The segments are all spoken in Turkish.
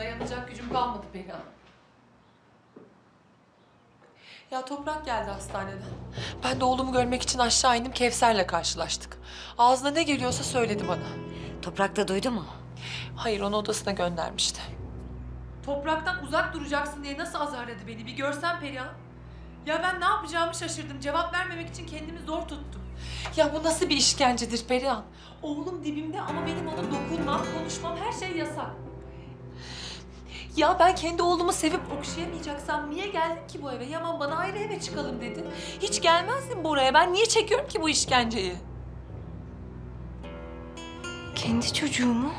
Dayanacak gücüm kalmadı Perihan. Ya Toprak geldi hastaneden. Ben de oğlumu görmek için aşağı indim Kevser'le karşılaştık. Ağzına ne geliyorsa söyledi bana. Toprak da duydu mu? Hayır onu odasına göndermişti. Topraktan uzak duracaksın diye nasıl azarladı beni bir görsen Perihan. Ya ben ne yapacağımı şaşırdım. Cevap vermemek için kendimi zor tuttum. Ya bu nasıl bir işkencedir Perihan? Oğlum dibimde ama benim ona dokunmam, konuşmam her şey yasak. Ya ben kendi oğlumu sevip okşayamayacaksam niye geldim ki bu eve? Yaman bana ayrı eve çıkalım dedi. Hiç gelmezdim buraya. Ben niye çekiyorum ki bu işkenceyi? Kendi çocuğu mu?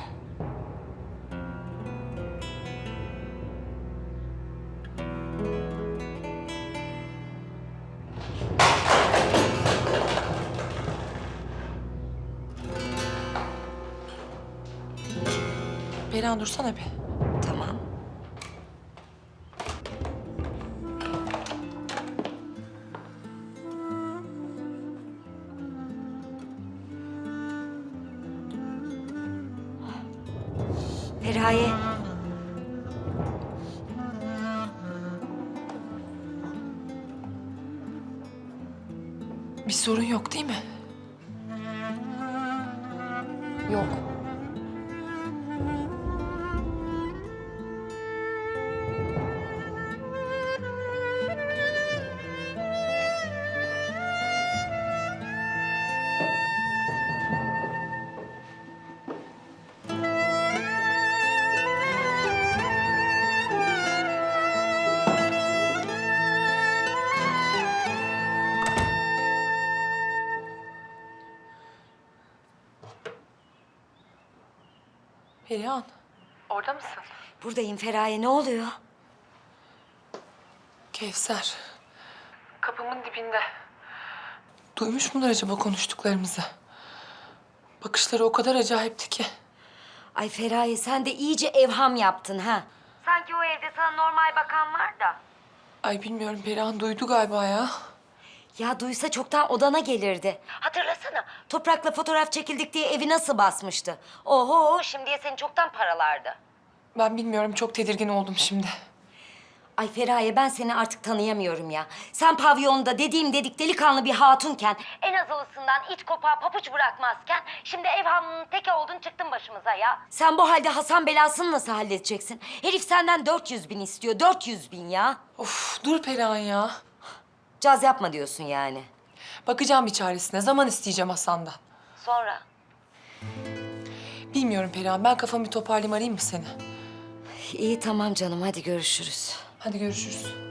Perihan dursana bir. Feraye. Bir sorun yok değil mi? Yok. Perihan. Orada mısın? Buradayım Feraye. Ne oluyor? Kevser. Kapımın dibinde. Duymuş mudur acaba konuştuklarımızı? Bakışları o kadar acayipti ki. Ay Feraye sen de iyice evham yaptın ha. Sanki o evde sana normal bakan var da. Ay bilmiyorum Perihan duydu galiba ya. Ya duysa çoktan odana gelirdi. Hatırlasana toprakla fotoğraf çekildik diye evi nasıl basmıştı. Oho şimdiye seni çoktan paralardı. Ben bilmiyorum çok tedirgin oldum şimdi. Ay Feraye ben seni artık tanıyamıyorum ya. Sen pavyonda dediğim dedik delikanlı bir hatunken... En azalısından iç kopağı papuç bırakmazken... ...şimdi evhamlının teki oldun çıktın başımıza ya. Sen bu halde Hasan belasını nasıl halledeceksin? Herif senden 400 bin istiyor, 400 bin ya. Of dur Perihan ya. Caz yapma diyorsun yani. Bakacağım bir çaresine. Zaman isteyeceğim Hasan'dan. Sonra? Bilmiyorum Perihan. Ben kafamı bir toparlayayım arayayım mı seni? İyi tamam canım hadi görüşürüz. Hadi görüşürüz.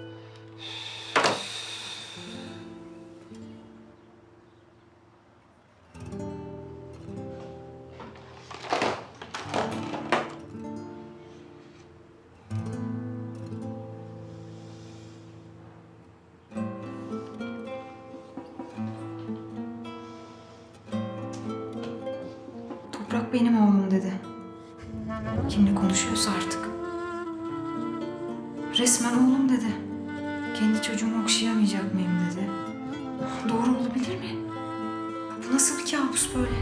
Toprak benim oğlum dedi. Kimle konuşuyorsa artık. Resmen oğlum dedi. Kendi çocuğumu okşayamayacak mıyım dedi. Doğru olabilir mi? Bu nasıl bir kabus böyle?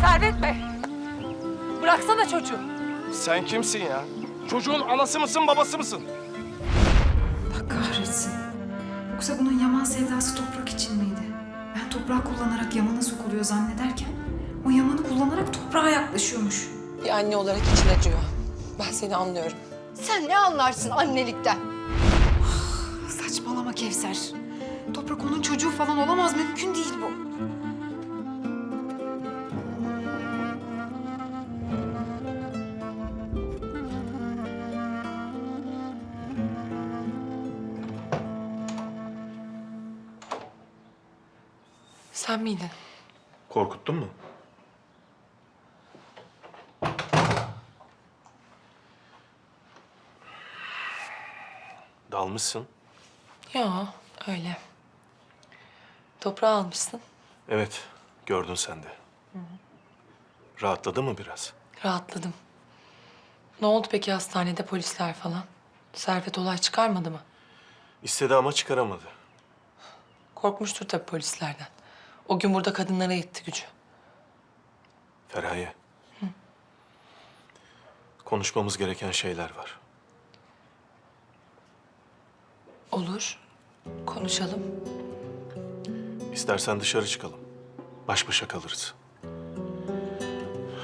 Servet Bey. Bıraksana çocuğu. Sen kimsin ya? Çocuğun anası mısın, babası mısın? Allah kahretsin. Yoksa bunun Yaman sevdası toprak için miydi? Ben toprağı kullanarak Yaman'a sokuluyor zannederken... ...o Yaman'ı kullanarak toprağa yaklaşıyormuş. Bir anne olarak için acıyor. Ben seni anlıyorum. Sen ne anlarsın annelikten? Saçmalama Kevser. Toprak onun çocuğu falan olamaz. Mümkün değil bu. Sen miydin? Korkuttun mu? Dalmışsın. Ya öyle. Toprağı almışsın. Evet, gördün sen de. Rahatladı mı biraz? Rahatladım. Ne oldu peki hastanede polisler falan? Servet olay çıkarmadı mı? İstedi ama çıkaramadı. Korkmuştur tabii polislerden. O gün burada kadınlara yetti gücü. Feraye. Konuşmamız gereken şeyler var. Olur. Konuşalım. İstersen dışarı çıkalım. Baş başa kalırız.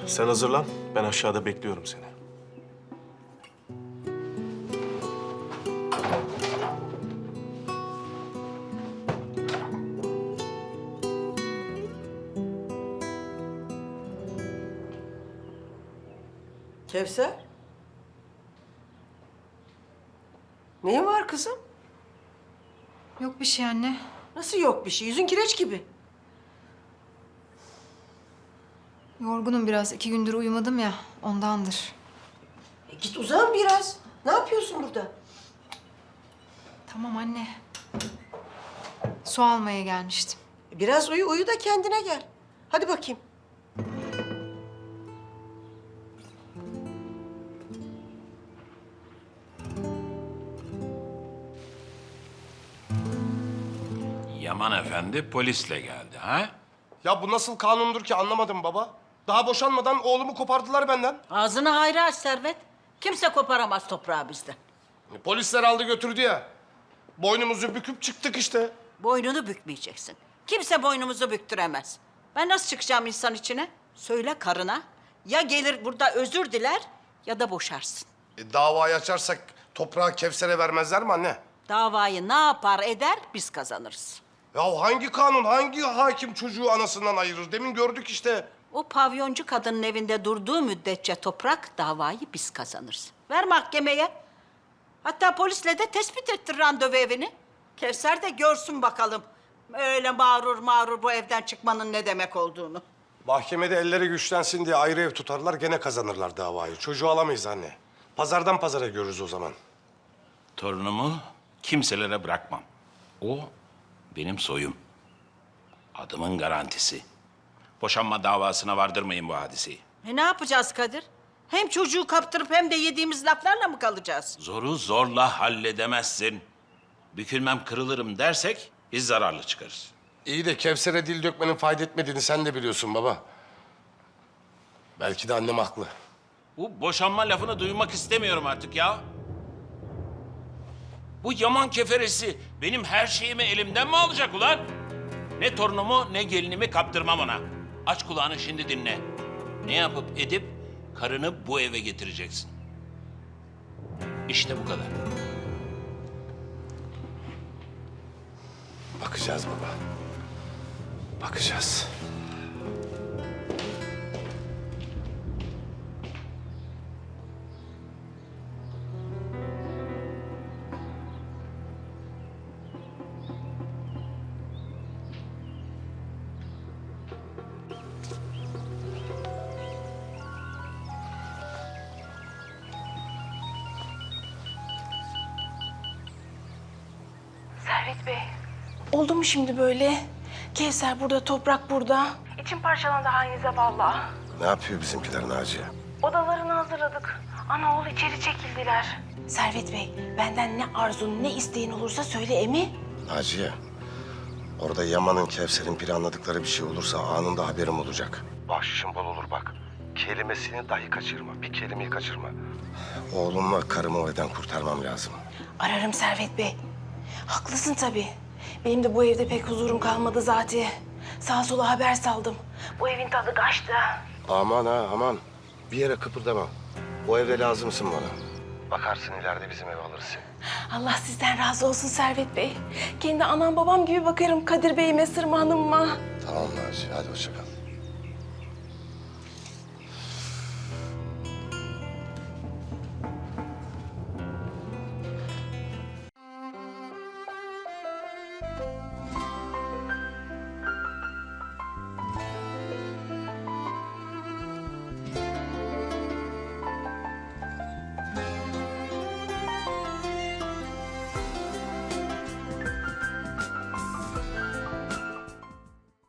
Sen hazırlan. Ben aşağıda bekliyorum seni. Kevser? Neyin var kızım? Yok bir şey anne. Nasıl yok bir şey? Yüzün kireç gibi. Yorgunum biraz. iki gündür uyumadım ya. Ondandır. E git uzan biraz. Ne yapıyorsun burada? Tamam anne. Su almaya gelmiştim. Biraz uyu, uyu da kendine gel. Hadi bakayım. Yaman Efendi polisle geldi ha? Ya bu nasıl kanundur ki anlamadım baba. Daha boşanmadan oğlumu kopardılar benden. Ağzını hayra aç Servet. Kimse koparamaz toprağı bizden. E, Polisler aldı götürdü ya. Boynumuzu büküp çıktık işte. Boynunu bükmeyeceksin. Kimse boynumuzu büktüremez. Ben nasıl çıkacağım insan içine? Söyle karına. Ya gelir burada özür diler ya da boşarsın. E, davayı açarsak toprağı Kevser'e vermezler mi anne? Davayı ne yapar eder biz kazanırız. Ya hangi kanun, hangi hakim çocuğu anasından ayırır? Demin gördük işte. O pavyoncu kadının evinde durduğu müddetçe toprak davayı biz kazanırız. Ver mahkemeye. Hatta polisle de tespit ettir randevu evini. Kevser de görsün bakalım. Öyle mağrur mağrur bu evden çıkmanın ne demek olduğunu. Mahkemede elleri güçlensin diye ayrı ev tutarlar, gene kazanırlar davayı. Çocuğu alamayız anne. Pazardan pazara görürüz o zaman. Torunumu kimselere bırakmam. O benim soyum. Adımın garantisi. Boşanma davasına vardırmayın bu hadiseyi. E ne yapacağız Kadir? Hem çocuğu kaptırıp hem de yediğimiz laflarla mı kalacağız? Zoru zorla halledemezsin. Bükülmem kırılırım dersek biz zararlı çıkarız. İyi de Kevser'e dil dökmenin fayda etmediğini sen de biliyorsun baba. Belki de annem haklı. Bu boşanma lafını duymak istemiyorum artık ya. Bu yaman keferesi benim her şeyimi elimden mi alacak ulan? Ne torunumu ne gelinimi kaptırmam ona. Aç kulağını şimdi dinle. Ne yapıp edip karını bu eve getireceksin. İşte bu kadar. Bakacağız baba. Bakacağız. Servet Bey, oldu mu şimdi böyle? Kevser burada, toprak burada. İçim parçalandı halinize vallahi. Ne yapıyor bizimkiler Naciye? Odalarını hazırladık. Ana oğul içeri çekildiler. Servet Bey, benden ne arzun ne isteğin olursa söyle Emi. Naciye, orada Yaman'ın Kevser'in planladıkları bir şey olursa anında haberim olacak. Bahşişin bol olur bak. Kelimesini dahi kaçırma, bir kelimeyi kaçırma. Oğlumla karımı o evden kurtarmam lazım. Ararım Servet Bey. Haklısın tabii. Benim de bu evde pek huzurum kalmadı zaten. Sağa sola haber saldım. Bu evin tadı kaçtı. Aman ha aman, bir yere kıpırdama. Bu evde lazımsın bana. Bakarsın ileride bizim ev alırsın. Allah sizden razı olsun Servet Bey. Kendi anam babam gibi bakarım Kadir Bey'ime, Sırma Hanım'ıma. Tamam Naciye, hadi hoşça kal. Bye.